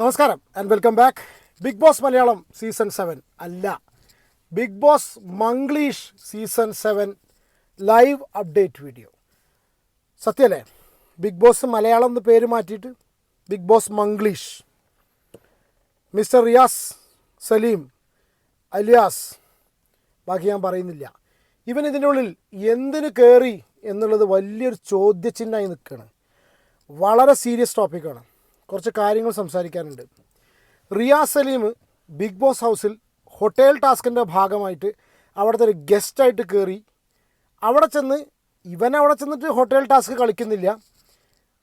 നമസ്കാരം and welcome back Bigg Boss Malayalam season seven അല്ല Bigg Boss Manglish season seven live update video സത്യല്ലേ? Big boss Malayalam എന്ന് പേര് മാറ്റിയിട്ട് Bigg Boss Manglish. Mister Riyas Saleem alias ബാക്കി ഞാൻ പറയുന്നില്ല. ഇവൻ ഇതിന്റെ ഉള്ളിൽ എന്തിന് കയറി എന്നുള്ളത് വലിയൊരു ചോദ്യചിഹ്നമായി നിൽക്കുകയാണ്. വളരെ സീരിയസ് ടോപ്പിക്കാണ് കുറച്ച് കാര്യങ്ങൾ സംസാരിക്കാനുണ്ട്. റിയാസ് സലീം ബിഗ് ബോസ് ഹൗസിൽ ഹോട്ടൽ ടാസ്കിന്റെ ഭാഗമായിട്ട് അവിടുത്തെ ഒരു ഗസ്റ്റായിട്ട് കയറി അവിടെ ചെന്ന് ഇവൻ അവിടെ ചെന്നിട്ട് ഹോട്ടൽ ടാസ്ക് കളിക്കുന്നില്ല.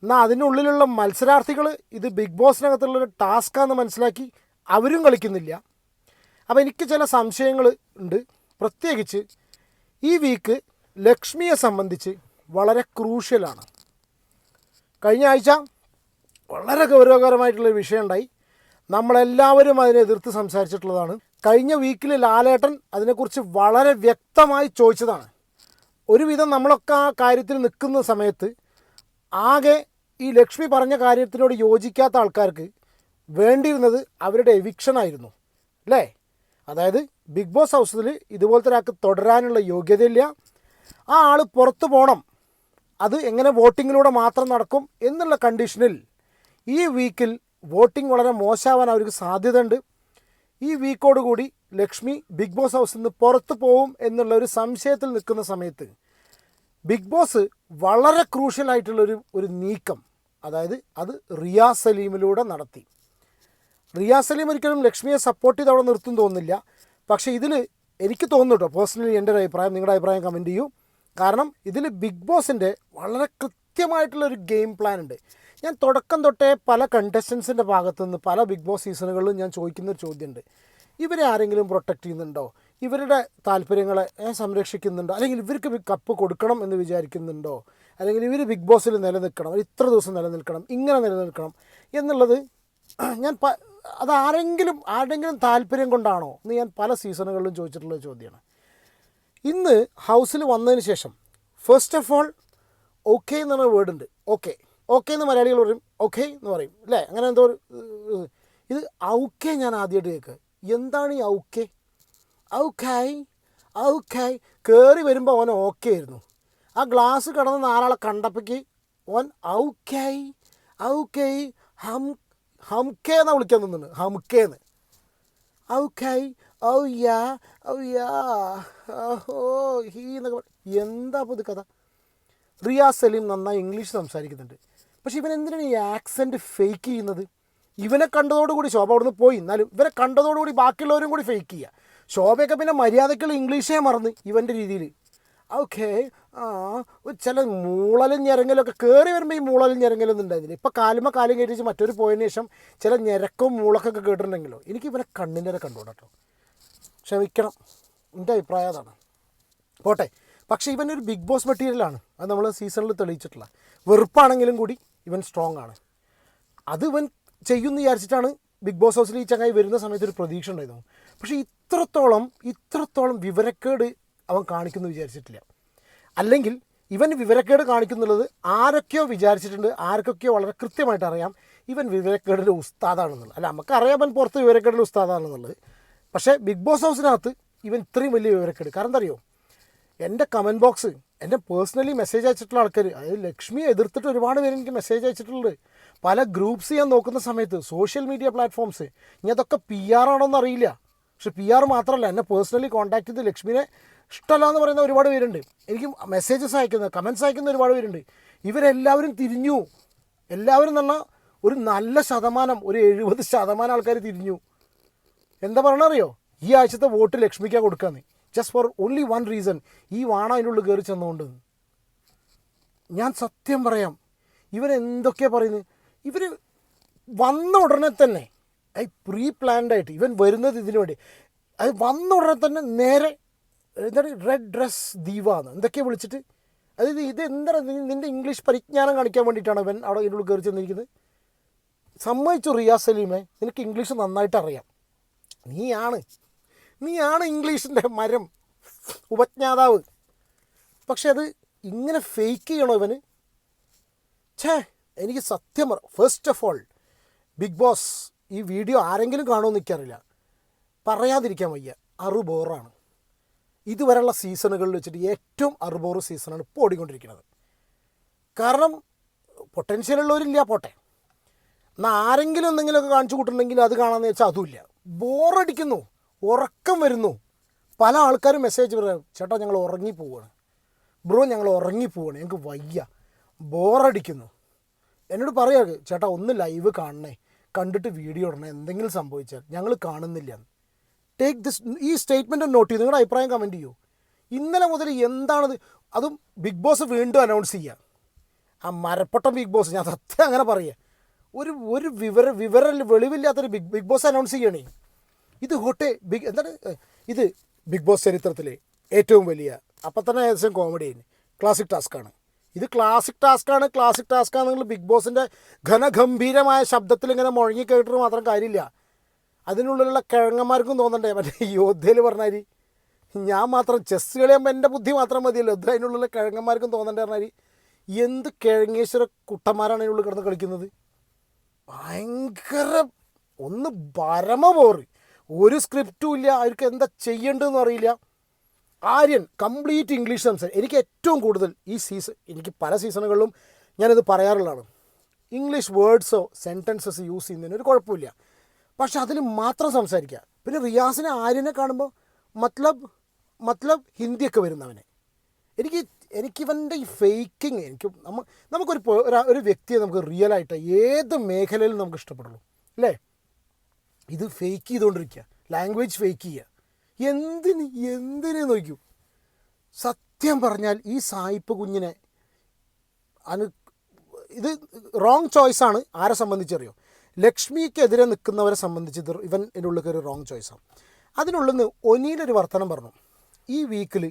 എന്നാൽ അതിനുള്ളിലുള്ള മത്സരാർത്ഥികൾ ഇത് ബിഗ് ബോസിനകത്തുള്ളൊരു ടാസ്ക്കാന്ന് മനസ്സിലാക്കി അവരും കളിക്കുന്നില്ല. അപ്പോൾ എനിക്ക് ചില സംശയങ്ങൾ ഉണ്ട്. പ്രത്യേകിച്ച് ഈ വീക്ക് ലക്ഷ്മിയെ സംബന്ധിച്ച് വളരെ ക്രൂഷ്യലാണ് കഴിഞ്ഞ ആഴ്ച വളരെ ഗൗരവകരമായിട്ടുള്ളൊരു വിഷയം ഉണ്ടായി. നമ്മളെല്ലാവരും അതിനെ എതിർത്ത് സംസാരിച്ചിട്ടുള്ളതാണ്. കഴിഞ്ഞ വീക്കിൽ ലാലേട്ടൻ അതിനെക്കുറിച്ച് വളരെ വ്യക്തമായി ചോദിച്ചതാണ്. ഒരുവിധം നമ്മളൊക്കെ ആ കാര്യത്തിൽ നിൽക്കുന്ന സമയത്ത് ആകെ ഈ ലക്ഷ്മി പറഞ്ഞ കാര്യത്തിനോട് യോജിക്കാത്ത ആൾക്കാർക്ക് വേണ്ടിയിരുന്നത് അവരുടെ എവിക്ഷനായിരുന്നു അല്ലേ? അതായത് ബിഗ് ബോസ് ഹൗസിൽ ഇതുപോലത്തെ ഒരാൾക്ക് തുടരാനുള്ള യോഗ്യതയില്ല. ആ ആൾ പുറത്തു പോകണം അത് എങ്ങനെ വോട്ടിങ്ങിലൂടെ മാത്രം നടക്കും എന്നുള്ള കണ്ടീഷനിൽ ഈ വീക്കിൽ വോട്ടിംഗ് വളരെ മോശമാവാൻ അവർക്ക് സാധ്യതയുണ്ട്. ഈ വീക്കോടുകൂടി ലക്ഷ്മി ബിഗ് ബോസ് ഹൗസിൽ നിന്ന് പുറത്തു പോവും എന്നുള്ള ഒരു സംശയത്തിൽ നിൽക്കുന്ന സമയത്ത് ബിഗ് ബോസ് വളരെ ക്രൂഷ്യലായിട്ടുള്ളൊരു ഒരു നീക്കം അതായത് അത് റിയാ സലീമിലൂടെ നടത്തി. റിയാ സലീം ഒരിക്കലും ലക്ഷ്മിയെ സപ്പോർട്ട് ചെയ്ത് അവിടെ നിർത്തും തോന്നുന്നില്ല. പക്ഷേ ഇതിൽ എനിക്ക് തോന്നുന്നു കേട്ടോ പേഴ്സണലി എന്റെ ഒരു അഭിപ്രായം നിങ്ങളുടെ അഭിപ്രായം കമന്റ് ചെയ്യൂ. കാരണം ഇതിൽ ബിഗ് ബോസിന്റെ വളരെ കൃത്യമായിട്ടുള്ളൊരു ഗെയിം പ്ലാൻ ഉണ്ട്. ഞാൻ തുടക്കം തൊട്ടേ പല കണ്ടസ്റ്റൻസിന്റെ ഭാഗത്തുനിന്ന് പല ബിഗ് ബോസ് സീസണുകളിലും ഞാൻ ചോദിക്കുന്ന ഒരു ചോദ്യമുണ്ട്. ഇവരെ ആരെങ്കിലും പ്രൊട്ടക്റ്റ് ചെയ്യുന്നുണ്ടോ? ഇവരുടെ താല്പര്യങ്ങളെ സംരക്ഷിക്കുന്നുണ്ടോ? അല്ലെങ്കിൽ ഇവർക്ക് കപ്പ് കൊടുക്കണം എന്ന് വിചാരിക്കുന്നുണ്ടോ? അല്ലെങ്കിൽ ഇവർ ബിഗ് ബോസിൽ നിലനിൽക്കണം ഇത്ര ദിവസം നിലനിൽക്കണം ഇങ്ങനെ നിലനിൽക്കണം എന്നുള്ളത് ഞാൻ പ അത് ആരെങ്കിലും ആരുടെങ്കിലും താല്പര്യം കൊണ്ടാണോ എന്ന് ഞാൻ പല സീസണുകളിലും ചോദിച്ചിട്ടുള്ള ചോദ്യമാണ്. ഇന്ന് ഹൗസിൽ വന്നതിന് ശേഷം ഫസ്റ്റ് ഓഫ് ഓൾ ഓക്കെ എന്ന് പറഞ്ഞ വേർഡ് ഉണ്ട് ഓക്കെ ഓക്കെ എന്ന് മലയാളികൾ പറയും ഓക്കെ എന്ന് പറയും. അല്ലേ അങ്ങനെ എന്തോ ഇത് ഔക്കെ ഞാൻ ആദ്യമായിട്ട് കേൾക്കുക എന്താണ് ഈ ഔക്കെ ഔക്കായി ഔക്കായി കയറി വരുമ്പോൾ ഓൻ ഓക്കെ ആയിരുന്നു. ആ ഗ്ലാസ് കടന്ന് നാലാളെ കണ്ടപ്പോഴേക്ക് ഓൻ ഔക്കായി ഔക്കായി ഹം ഹംകെ എന്നാണ് വിളിക്കാൻ നിന്നുണ്ട് ഹംകേന്ന് ഔക്കായി ഓ യാ ഓ യാ ഓ ഹീ എന്നൊക്കെ എന്താ അപ്പോൾ കഥ? റിയാസ് സലീം നന്നായി ഇംഗ്ലീഷ് സംസാരിക്കുന്നുണ്ട്. പക്ഷെ ഇവൻ എന്തിനാണ് ഈ ആക്സെന്റ് ഫേക്ക് ചെയ്യുന്നത്? ഇവനെ കണ്ടതോടുകൂടി ശോഭ അവിടുന്ന് പോയി. എന്നാലും ഇവനെ കണ്ടതോടുകൂടി ബാക്കിയുള്ളവരും കൂടി ഫേക്ക് ചെയ്യുക ശോഭയൊക്കെ പിന്നെ മര്യാദക്കുള്ള ഇംഗ്ലീഷേ മറന്ന് ഇവന്റെ രീതിയിൽ ഓക്കെ ആ ചില മൂളലും ഞെരങ്ങലൊക്കെ കയറി വരുമ്പോൾ ഈ മൂളലും ഞെരങ്ങലൊന്നും ഉണ്ടായിരുന്നില്ല. ഇപ്പോൾ കാലുമ കാലും കയറ്റിച്ച് മറ്റൊരു പോയതിന് ശേഷം ചില ഞെരക്കവും മൂളക്കൊക്കെ കേട്ടിട്ടുണ്ടെങ്കിലോ? എനിക്ക് ഇവനെ കണ്ണിന്റെ കണ്ടുകൂടാ ക്ഷമിക്കണം. എന്റെ അഭിപ്രായം അതാണ്. പോട്ടെ. പക്ഷേ ഇവൻ ഒരു ബിഗ് ബോസ് മെറ്റീരിയലാണ്. അത് നമ്മൾ സീസണിൽ തെളിയിച്ചിട്ടുള്ള. വെറുപ്പാണെങ്കിലും കൂടി ഇവൻ സ്ട്രോങ് ആണ്. അത് ഇവൻ ചെയ്യുമെന്ന് വിചാരിച്ചിട്ടാണ് ബിഗ് ബോസ് ഹൗസിൽ ഈ ചങ്ങായി വരുന്ന സമയത്ത് ഒരു പ്രതീക്ഷ ഉണ്ടായിരുന്നു. പക്ഷേ ഇത്രത്തോളം ഇത്രത്തോളം വിവരക്കേട് അവൻ കാണിക്കുന്നു വിചാരിച്ചിട്ടില്ല. അല്ലെങ്കിൽ ഇവൻ വിവരക്കേട് കാണിക്കുന്നുള്ളത് ആരൊക്കെയോ വിചാരിച്ചിട്ടുണ്ട് ആർക്കൊക്കെയോ വളരെ കൃത്യമായിട്ട് അറിയാം ഇവൻ വിവരക്കേടിന്റെ ഉസ്താദാണെന്നുള്ളത്. അല്ല നമുക്കറിയാം അവൻ പുറത്ത് വിവരക്കേടിന്റെ ഉസ്താദാണെന്നുള്ളത്. പക്ഷേ ബിഗ് ബോസ് ഹൗസിനകത്ത് ഇവൻ ഇത്രയും വലിയ വിവരക്കേട്. കാരണം എന്താ അറിയോ? എന്റെ കമന്റ് ബോക്സ് എന്റെ പേഴ്സണലി മെസ്സേജ് അയച്ചിട്ടുള്ള ആൾക്കാർ അതായത് ലക്ഷ്മിയെ എതിർത്തിട്ട് ഒരുപാട് പേര് എനിക്ക് മെസ്സേജ് അയച്ചിട്ടുണ്ട്. പല ഗ്രൂപ്പ്സ് ഞാൻ നോക്കുന്ന സമയത്ത് സോഷ്യൽ മീഡിയ പ്ലാറ്റ്ഫോംസ് ഇനി അതൊക്കെ പി ആർ ആണോന്ന് അറിയില്ല. പക്ഷെ പി ആർ മാത്രമല്ല എന്നെ പേഴ്സണലി കോൺടാക്ട് ചെയ്ത് ലക്ഷ്മിനെ ഇഷ്ടമല്ല എന്ന് പറയുന്ന ഒരുപാട് പേരുണ്ട്. എനിക്ക് മെസ്സേജസ് അയക്കുന്ന കമൻസ് അയക്കുന്ന ഒരുപാട് പേരുണ്ട്. ഇവരെല്ലാവരും തിരിഞ്ഞു. എല്ലാവരും നല്ല ഒരു നല്ല ശതമാനം ഒരു എഴുപത് ശതമാനം ആൾക്കാർ തിരിഞ്ഞു. എന്താ പറയണറിയോ ഈ ആഴ്ചത്തെ വോട്ട് ലക്ഷ്മിക്കാണ് കൊടുക്കാന്ന്. Just for only one reason ഈ വാണ അതിന്റെ ഉള്ളിൽ കയറി ചെന്നുകൊണ്ട് ഞാൻ സത്യം പറയാം. ഇവരെന്തൊക്കെയാ പറയുന്നത് ഇവർ വന്ന ഉടനെ തന്നെ ഐ പ്രീ പ്ലാൻഡ് ആയിട്ട് ഇവൻ വരുന്നത് ഇതിനു വേണ്ടി. അത് വന്ന ഉടനെ തന്നെ നേരെ എന്താണ് റെഡ് ഡ്രസ് ദീവാന്ന് എന്തൊക്കെയാണ് വിളിച്ചിട്ട്? അതായത് ഇത് എന്താണ് നിന്റെ ഇംഗ്ലീഷ് പരിജ്ഞാനം കാണിക്കാൻ വേണ്ടിയിട്ടാണ് ഇവൻ അവിടെ ഇതിന്റെ ഉള്ളിൽ കയറി ചെന്നിരിക്കുന്നത്? സമ്മതിച്ചു റിയാസ് സലീമെ നിനക്ക് ഇംഗ്ലീഷ് നന്നായിട്ട് അറിയാം. നീയാണ് നീയാണ് ഇംഗ്ലീഷിന്റെ മരം. ഉപജ്ഞാതാവ്. പക്ഷെ അത് ഇങ്ങനെ ഫേക്ക് ചെയ്യണോ ഇവന്? ഛേ എനിക്ക് സത്യം പറ first of all Bigg Boss ഈ വീഡിയോ ആരെങ്കിലും കാണുമെന്ന് എനിക്കറിയില്ല. പറയാതിരിക്കാൻ വയ്യ. അറുബോറാണ്. ഇതുവരെയുള്ള സീസണുകളിൽ വെച്ചിട്ട് ഏറ്റവും അറുബോറ് സീസണാണ് ഇപ്പോൾ ഓടിക്കൊണ്ടിരിക്കുന്നത് കാരണം പൊട്ടൻഷ്യൽ ഉള്ളവരില്ല പോട്ടെ. എന്നാൽ ആരെങ്കിലും എന്തെങ്കിലുമൊക്കെ കാണിച്ചു കൂട്ടുന്നുണ്ടെങ്കിൽ അത് കാണാമെന്ന് വെച്ചാൽ അതുമില്ല. ബോറടിക്കുന്നു ഉറക്കം വരുന്നു. പല ആൾക്കാരും മെസ്സേജ് പറയാം ചേട്ടാ ഞങ്ങൾ ഉറങ്ങിപ്പോവാണ് ബ്രോ ഞങ്ങൾ ഉറങ്ങിപ്പോവാണ് ഞങ്ങൾക്ക് വയ്യ. ബോറടിക്കുന്നു. എന്നോട് പറയാ ചേട്ടാ ഒന്ന് ലൈവ് കാണണേ. കണ്ടിട്ട് വീഡിയോ ഇടണേ. എന്തെങ്കിലും സംഭവിച്ചാൽ ഞങ്ങൾ കാണുന്നില്ല ടേക്ക് ദിസ് ഈ സ്റ്റേറ്റ്മെന്റ് നോട്ട് ചെയ്ത് നിങ്ങളുടെ അഭിപ്രായം കമന്റ് ചെയ്യൂ. ഇന്നലെ മുതൽ എന്താണത്? അതും ബിഗ് ബോസ് വീണ്ടും അനൗൺസ് ചെയ്യുക ആ മരപ്പൊട്ട ബിഗ് ബോസ് ഞാൻ സത്യം അങ്ങനെ പറയുക ഒരു ഒരു വിവര വിവര വെളിവില്ലാത്തൊരു ബിഗ് ബിഗ് ബോസ് അനൗൺസ് ചെയ്യണേ. ഇത് ഹോട്ടെ ബിഗ് എന്താണ് ഇത് ബിഗ് ബോസ് ചരിത്രത്തിലെ ഏറ്റവും വലിയ അപ്പം തന്നെ ഏകദേശം കോമഡി ആയിരുന്നു ക്ലാസിക് ടാസ്ക്കാണ് ഇത് ക്ലാസിക് ടാസ്ക്കാണ് ക്ലാസിക് ടാസ്ക്കാണ് നിങ്ങൾ ബിഗ് ബോസിന്റെ ഘനഗംഭീരമായ ശബ്ദത്തിൽ ഇങ്ങനെ മുഴങ്ങി കേട്ടിട്ട് മാത്രം കാര്യമില്ല. അതിനുള്ളിലുള്ള കിഴങ്ങന്മാർക്കും തോന്നണ്ടേ? മറ്റേ യോദ്ധയിൽ പറഞ്ഞാൽ ഞാൻ മാത്രം ചെസ് കളിയാകുമ്പോൾ എന്റെ ബുദ്ധി മാത്രം മതിയല്ലോ. ഇത് അതിനുള്ളിലെ കിഴങ്ങന്മാർക്കും തോന്നണ്ടേ പറഞ്ഞാൽ എന്ത് കിഴങ്ങേശ്വര കുട്ടന്മാരാണ് അതിനുള്ളിൽ കിടന്ന് കളിക്കുന്നത്? ഭയങ്കര ഒന്ന് പരമ ബോറ് ഒരു സ്ക്രിപ്റ്റും ഇല്ല. അവർക്ക് എന്താ ചെയ്യേണ്ടതെന്ന് അറിയില്ല. ആര്യൻ കംപ്ലീറ്റ് ഇംഗ്ലീഷ് സംസാരം എനിക്ക് ഏറ്റവും കൂടുതൽ ഈ സീസൺ എനിക്ക് പല സീസണുകളിലും ഞാനിത് പറയാറുള്ളതാണ്. ഇംഗ്ലീഷ് വേർഡ്സോ സെന്റൻസസ് യൂസ് ചെയ്യുന്നതിന് ഒരു കുഴപ്പമില്ല. പക്ഷെ അതിൽ മാത്രം സംസാരിക്കുക. പിന്നെ റിയാസിനെ ആര്യനെ കാണുമ്പോൾ മത്ലബ് മത്ലബ് ഹിന്ദിയൊക്കെ വരുന്നവനെ. എനിക്ക് എനിക്കിവന്റെ ഈ ഫേക്കിങ് എനിക്ക് നമ്മ നമുക്കൊരു ഒരു വ്യക്തിയെ നമുക്ക് റിയലായിട്ട് ഏത് മേഖലയിലും നമുക്ക് ഇഷ്ടപ്പെടുള്ളൂ. അല്ലേ? ഇത് ഫേക്ക് ചെയ്തുകൊണ്ടിരിക്കുക ലാംഗ്വേജ് ഫേക്ക് ചെയ്യുക എന്തിന് എന്തിന് നോക്കൂ. സത്യം പറഞ്ഞാൽ ഈ സായിപ്പ് കുഞ്ഞിനെ അനു ഇത് റോങ് ചോയ്സാണ് ആരെ സംബന്ധിച്ചറിയോ? ലക്ഷ്മിക്കെതിരെ നിൽക്കുന്നവരെ സംബന്ധിച്ച് ഇത് ഇവൻ എന്റെ ഉള്ളിൽ ഒരു റോങ് ചോയ്സാണ് അതിനുള്ളിൽ നിന്ന് ഒനിയിലൊരു വർത്തനം പറഞ്ഞു. ഈ വീക്കിൽ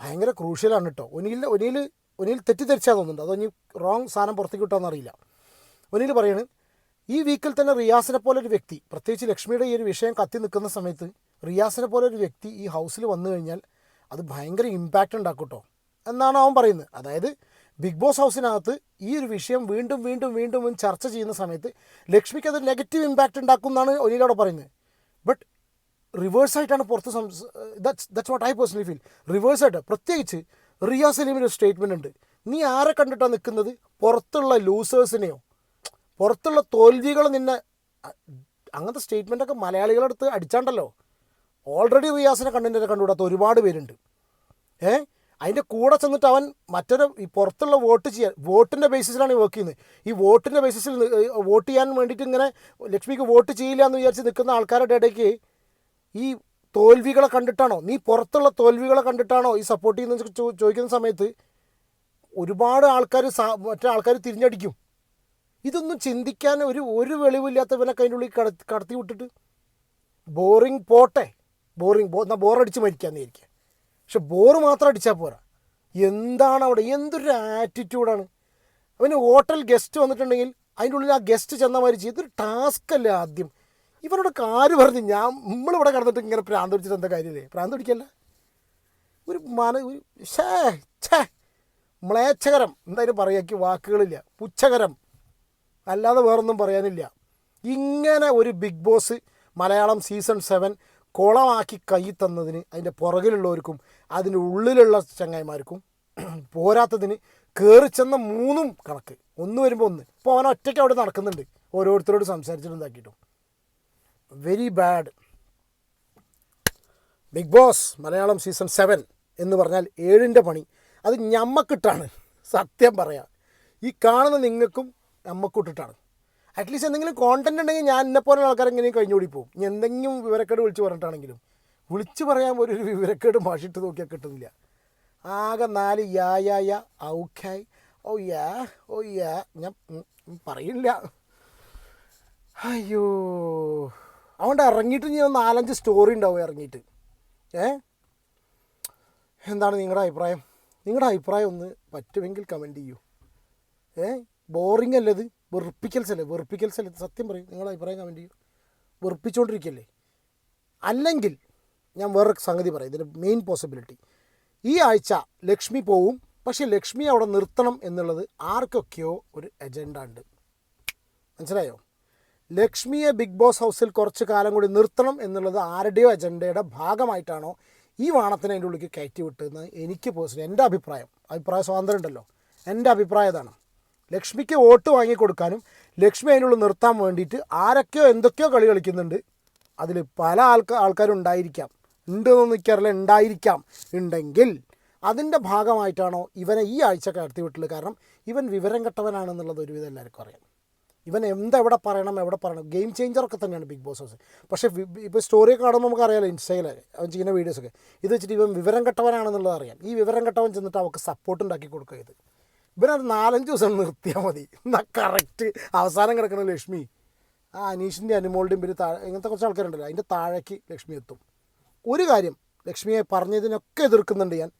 ഭയങ്കര ക്രൂഷ്യലാണ് കേട്ടോ ഒനിയിൽ ഒനിയിൽ ഒനിയിൽ തെറ്റിദ്ധരിച്ചാൽ തോന്നുന്നുണ്ട്. അതോ റോങ് സാധനം പുറത്തേക്ക് കിട്ടുമെന്ന് അറിയില്ല ഒനീൽ പറയാണ് ഈ വീക്കിൽ തന്നെ റിയാസിനെ പോലെ ഒരു വ്യക്തി പ്രത്യേകിച്ച് ലക്ഷ്മിയുടെ ഈ ഒരു വിഷയം കത്തി നിൽക്കുന്ന സമയത്ത് റിയാസിനെ പോലെ ഒരു വ്യക്തി ഈ ഹൗസിൽ വന്നു കഴിഞ്ഞാൽ അത് ഭയങ്കര ഇമ്പാക്റ്റ് ഉണ്ടാക്കും കേട്ടോ എന്നാണ് അവൻ പറയുന്നത്. അതായത് ബിഗ് ബോസ് ഹൗസിനകത്ത് ഈ ഒരു വിഷയം വീണ്ടും വീണ്ടും വീണ്ടും ചർച്ച ചെയ്യുന്ന സമയത്ത് ലക്ഷ്മിക്ക് അത് നെഗറ്റീവ് ഇമ്പാക്റ്റ് ഉണ്ടാക്കും എന്നാണ് ഒനിയിലൂടെ പറയുന്നത്. ബട്ട് റിവേഴ്സായിട്ടാണ് പുറത്ത് സംസ് that's that's what I personally feel റിവേഴ്സായിട്ട് പ്രത്യേകിച്ച് സലീമിന് ഒരു സ്റ്റേറ്റ്മെന്റ് ഉണ്ട്. നീ ആരെ കണ്ടിട്ടാണ് നിൽക്കുന്നത്? പുറത്തുള്ള ലൂസേഴ്സിനെയോ പുറത്തുള്ള തോൽവികൾ നിന്നെ അങ്ങനത്തെ സ്റ്റേറ്റ്മെന്റൊക്കെ മലയാളികളെടുത്ത് അടിച്ചാണ്ടല്ലോ. ഓൾറെഡി റിയാസിനെ കണ്ടിട്ട് കണ്ടുകൂടാത്ത ഒരുപാട് പേരുണ്ട്. ഏ? അതിന്റെ കൂടെ ചെന്നിട്ട് അവൻ മറ്റൊരു ഈ പുറത്തുള്ള വോട്ട് ചെയ്യാൻ വോട്ടിന്റെ ബേസിസിലാണ് വർക്ക് ചെയ്യുന്നത്. ഈ വോട്ടിന്റെ ബേസിസിൽ വോട്ട് ചെയ്യാൻ വേണ്ടിയിട്ട് ഇങ്ങനെ ലക്ഷ്മിക്ക് വോട്ട് ചെയ്യില്ല എന്ന് വിചാരിച്ച് നിൽക്കുന്ന ആൾക്കാരുടെ ഇടയ്ക്ക് ഈ തോൽവികളെ കണ്ടിട്ടാണോ നീ പുറത്തുള്ള തോൽവികളെ കണ്ടിട്ടാണോ ഈ സപ്പോർട്ട് ചെയ്യുന്ന ചോദിക്കുന്ന സമയത്ത് ഒരുപാട് ആൾക്കാർ മറ്റേ ആൾക്കാർ തിരിഞ്ഞടിക്കും. ഇതൊന്നും ചിന്തിക്കാൻ ഒരു ഒരു വെളിവില്ലാത്തവനൊക്കെ അതിന്റെ ഉള്ളിൽ കടത്തി കടത്തി വിട്ടിട്ട് ബോറിങ് പോട്ടെ. ബോറിങ് ബോ എന്നാൽ ബോറടിച്ച് വിചാരിക്കുക പക്ഷെ ബോറ് മാത്രം അടിച്ചാൽ പോരാ. എന്താണ് അവിടെ? എന്തൊരു ആറ്റിറ്റ്യൂഡാണ് അവന് ഹോട്ടൽ ഗസ്റ്റ് വന്നിട്ടുണ്ടെങ്കിൽ അതിന്റെ ഉള്ളിൽ ആ ഗസ്റ്റ് ചെന്ന മാതിരി ഇതൊരു ടാസ്ക് അല്ല ആദ്യം? ഇവരോട് കാര് പറഞ്ഞ്? ഞാൻ നമ്മളിവിടെ കടന്നിട്ട് ഇങ്ങനെ പ്രാന്ത് പിടിച്ചിട്ട് എന്താ കാര്യമില്ലേ പ്രാന്ത് പിടിക്കല്ല ഒരു മന ഒരു ഷേ ഛേ. മ്ലേച്ഛകരം. എന്തായാലും പറയാക്കി വാക്കുകളില്ല. പുച്ഛകരം. അല്ലാതെ വേറൊന്നും പറയാനില്ല. ഇങ്ങനെ ഒരു Bigg Boss Malayalam season seven കുളമാക്കി കൈ തന്നതിന് അതിന്റെ പുറകിലുള്ളവർക്കും അതിന്റെ ഉള്ളിലുള്ള ചങ്ങായിമാർക്കും പോരാത്തതിന് കയറി ചെന്ന മൂന്നും കണക്ക്. ഒന്ന് വരുമ്പോൾ ഒന്ന്. ഇപ്പോൾ അവൻ ഒറ്റയ്ക്ക് അവിടെ നടക്കുന്നുണ്ട്. ഓരോരുത്തരോട് സംസാരിച്ചിട്ടുണ്ടാക്കിയിട്ടും very bad Bigg Boss Malayalam season seven എന്ന് പറഞ്ഞാൽ ഏഴിന്റെ പണി. അത് ഞമ്മക്കിട്ടാണ്. സത്യം പറയാം. ഈ കാണുന്ന നിങ്ങൾക്കും ഞമ്മക്കിട്ടിട്ടാണ് അറ്റ്ലീസ്റ്റ് എന്തെങ്കിലും കോണ്ടന്റ് ഉണ്ടെങ്കിൽ ഞാൻ എന്നെ പോലെ ആൾക്കാർ എങ്ങനെയും കഴിഞ്ഞോടി പോകും. ഇനി എന്തെങ്കിലും വിവരക്കേട് വിളിച്ച് പറഞ്ഞിട്ടാണെങ്കിലും. വിളിച്ച് പറയാൻ ഒരു വിവരക്കേട് മാഷിട്ട് നോക്കിയാൽ കിട്ടുന്നില്ല. ആകെ നാല് യാ യാ യാ ഔഖായ് ഓ യാ ഓ യാ. ഞാൻ പറയില്ല അയ്യോ. അതുകൊണ്ട് ഇറങ്ങിയിട്ട് ഞാൻ നാലഞ്ച് സ്റ്റോറി ഉണ്ടാവും ഇറങ്ങിയിട്ട്. ഏ? എന്താണ് നിങ്ങളുടെ അഭിപ്രായം? നിങ്ങളുടെ അഭിപ്രായം ഒന്ന് പറ്റുമെങ്കിൽ കമന്റ് ചെയ്യൂ. ഏ? ബോറിംഗ് അല്ലേ ഇത്? വെറുപ്പിക്കൽസ് അല്ലേ വെറുപ്പിക്കൽസ് സത്യം പറയും. നിങ്ങളുടെ അഭിപ്രായം കമന്റ് ചെയ്യും. വെറുപ്പിച്ചുകൊണ്ടിരിക്കല്ലേ അല്ലെങ്കിൽ ഞാൻ വേറെ സംഗതി പറയാം. ഇതിന്റെ മെയിൻ പോസിബിലിറ്റി ഈ ആഴ്ച ലക്ഷ്മി പോവും. പക്ഷേ ലക്ഷ്മി അവിടെ നിർത്തണം എന്നുള്ളത് ആർക്കൊക്കെയോ ഒരു എജൻഡ ഉണ്ട്. മനസ്സിലായോ? ലക്ഷ്മിയെ ബിഗ് ബോസ് ഹൗസിൽ കുറച്ച് കാലം കൂടി നിർത്തണം എന്നുള്ളത് ആരുടെയോ അജണ്ടയുടെ ഭാഗമായിട്ടാണോ ഈ വാണത്തിനെ അതിന്റെ ഉള്ളിലേക്ക് കയറ്റി വിട്ടതെന്ന് എനിക്ക് പേഴ്സണലി എന്റെ അഭിപ്രായം. അഭിപ്രായ സ്വാതന്ത്ര്യം ഉണ്ടല്ലോ. എന്റെ അഭിപ്രായം ഇതാണ് ലക്ഷ്മിക്ക് വോട്ട് വാങ്ങിക്കൊടുക്കാനും ലക്ഷ്മി അതിനുള്ളിൽ നിർത്താൻ വേണ്ടിയിട്ട് ആരൊക്കെയോ എന്തൊക്കെയോ കളി കളിക്കുന്നുണ്ട്. അതിൽ പല ആൾക്കാർ ആൾക്കാരും ഉണ്ടായിരിക്കാം ഉണ്ടെന്നൊന്നും എനിക്കറിയില്ല ഉണ്ടായിരിക്കാം. ഉണ്ടെങ്കിൽ അതിന്റെ ഭാഗമായിട്ടാണോ ഇവനെ ഈ ആഴ്ച കടത്തി വിട്ടുള്ളത് കാരണം ഇവൻ വിവരം കെട്ടവനാണെന്നുള്ളത് ഒരുവിധം എല്ലാവർക്കും അറിയാം. ഇവൻ എന്തെവിടെ പറയണം എവിടെ പറയണം? ഗെയിം ചേഞ്ചറൊക്കെ തന്നെയാണ് ബിഗ് ബോസ് ഹൗസ്. പക്ഷേ ഇപ്പോൾ സ്റ്റോറി കാണുമ്പോൾ നമുക്ക് അറിയാലോ ഇൻസ്റ്റയിലെ അവൻ ചെയ്യുന്ന വീഡിയോസൊക്കെ ഇത് വെച്ചിട്ട് ഇവൻ വിവരം കെട്ടവനാണെന്നുള്ളത് അറിയാം. ഈ വിവരം കെട്ടവൻ ചെന്നിട്ട് അവർക്ക് സപ്പോർട്ട് ഉണ്ടാക്കി കൊടുക്കുക ഇത്. ഇവനത് നാലഞ്ച് ദിവസം നിർത്തിയാൽ മതി. എന്നാൽ കറക്റ്റ് അവസാനം കിടക്കുന്ന ലക്ഷ്മി. ആ അനീഷിന്റെ അനുമോളുടെയും പേര് താഴെ ഇങ്ങനത്തെ കുറച്ച് ആൾക്കാരുണ്ടല്ലോ. അതിന്റെ താഴേക്ക് ലക്ഷ്മി എത്തും. ഒരു കാര്യം ലക്ഷ്മിയെ പറഞ്ഞതിനൊക്കെ എതിർക്കുന്നുണ്ട് ഞാൻ.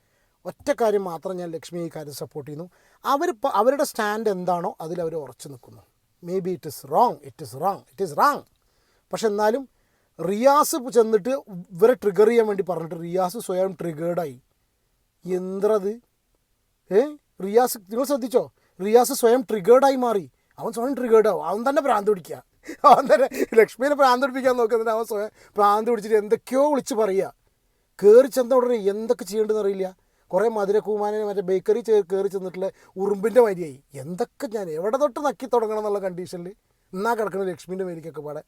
ഒറ്റ കാര്യം മാത്രം ഞാൻ ലക്ഷ്മിയെ ഈ കാര്യം സപ്പോർട്ട് ചെയ്യുന്നു. അവർ അവരുടെ സ്റ്റാൻഡ് എന്താണോ അതിൽ അവർ ഉറച്ചു നിൽക്കുന്നു. Maybe it is wrong it is wrong it is wrong പക്ഷെ എന്നാലും റിയാസ് ചെന്നിട്ട് ഇവരെ ട്രിഗർ ചെയ്യാൻ വേണ്ടി പറഞ്ഞിട്ട് റിയാസ് സ്വയം ട്രിഗേർഡായി എന്തത് ഏ? റിയാസ് നിങ്ങൾ ശ്രദ്ധിച്ചോ? റിയാസ് സ്വയം ട്രിഗേർഡായി മാറി. അവൻ സ്വയം ട്രിഗേർഡാവും അവൻ തന്നെ ഭ്രാന്ത് പിടിക്കുക. അവൻ തന്നെ ലക്ഷ്മിയെ ഭ്രാന്ത് പിടിപ്പിക്കാൻ നോക്കുന്നുണ്ട് അവൻ സ്വയം ഭ്രാന്ത് പിടിച്ചിട്ട് എന്തൊക്കെയോ വിളിച്ച് പറയുക. കയറി ചെന്ന ഉടനെ എന്തൊക്കെ ചെയ്യേണ്ടതെന്ന് അറിയില്ല. കുറേ മധുരക്കൂമാനെ മറ്റേ ബേക്കറി കയറി ചെന്നിട്ടുള്ള ഉറുമ്പിന്റെ മരിയായി എന്തൊക്കെ ഞാൻ എവിടെ തൊട്ട് നക്കി തുടങ്ങണം എന്നുള്ള കണ്ടീഷനിൽ എന്നാ കിടക്കുന്ന ലക്ഷ്മിന്റെ മേലിക്കൊക്കെ പാടെ.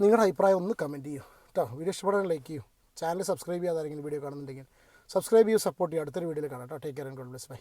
നിങ്ങളുടെ അഭിപ്രായം ഒന്ന് കമന്റ് ചെയ്യൂ. കേട്ടോ വീഡിയോ ഇഷ്ടപ്പെടാൻ ലൈക്ക് ചെയ്യൂ. ചാനൽ സബ്സ്ക്രൈബ് ചെയ്യാതെ വീഡിയോ കാണുന്നുണ്ടെങ്കിൽ സബ്സ്ക്രൈബ് ചെയ്യൂ സപ്പോർട്ട് ചെയ്യൂ അടുത്തൊരു വീഡിയോയിൽ കാണാം കേട്ടോ. Take care and God bless bye